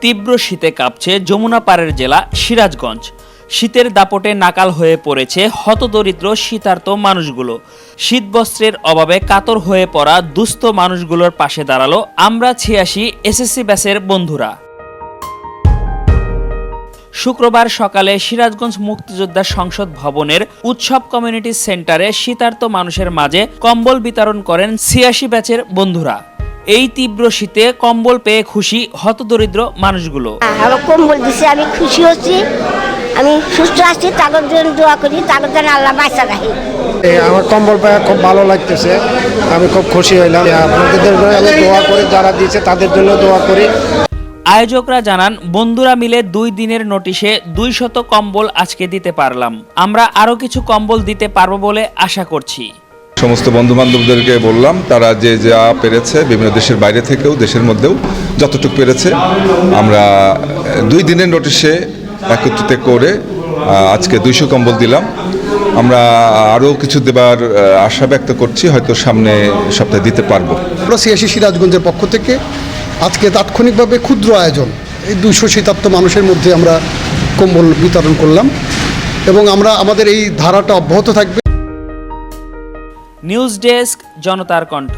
তীব্র শীতে কাঁপছে যমুনা পাড়ের জেলা সিরাজগঞ্জ। শীতের দাপটে নাকাল হয়ে পড়েছে হতদরিদ্র শীতার্ত মানুষগুলো। শীতবস্ত্রের অভাবে কাতর হয়ে পড়া দুস্থ মানুষগুলোর পাশে দাঁড়াল আমরা ছিয়াশি এসএসসি ব্যাচের বন্ধুরা। শুক্রবার সকালে সিরাজগঞ্জ মুক্তিযোদ্ধা সংসদ ভবনের উৎসব কমিউনিটি সেন্টারে শীতার্ত মানুষের মাঝে কম্বল বিতরণ করেন ছিয়াশি ব্যাচের বন্ধুরা। এই তীব্র শীতে কম্বল পেয়ে খুশি হতদরিদ্র মানুষগুলো। আমার কম্বল দিছে আমি খুশি হচ্ছি। আমি সুস্থ আছি তাদের জন্য দোয়া করি তাদের জন্য আল্লাহ বাঁচা রাখি। আমার কম্বল পায়ে খুব ভালো লাগতেছে আমি খুব খুশি হইলাম। আপনাদের জন্য আমি দোয়া করি যারা দিয়েছে তাদের জন্য দোয়া করি। আয়োজকরা জানান বন্ধুরা মিলে দুই দিনের নোটিশে দুই শত কম্বল আজকে দিতে পারলাম। আমরা আরও কিছু কম্বল দিতে পারব বলে আশা করছি। সমস্ত বন্ধু বান্ধবদেরকে বললাম, তারা যে যা পেরেছে, বিভিন্ন দেশের বাইরে থেকেও, দেশের মধ্যেও যতটুকু পেরেছে, আমরা দুই দিনের নোটিশে একত্রিত করে আজকে দুইশো কম্বল দিলাম। আমরা আরও কিছু দেবার আশা ব্যক্ত করছি, হয়তো সামনে সপ্তাহে দিতে পারব। আমরা সিয়াসি সিরাজগঞ্জের পক্ষ থেকে আজকে তাৎক্ষণিকভাবে ক্ষুদ্র আয়োজন, এই দুশো শীতার্থ মানুষের মধ্যে আমরা কম্বল বিতরণ করলাম এবং আমরা, আমাদের এই ধারাটা অব্যাহত থাকবে। নিউজ ডেস্ক জনতার কণ্ঠ।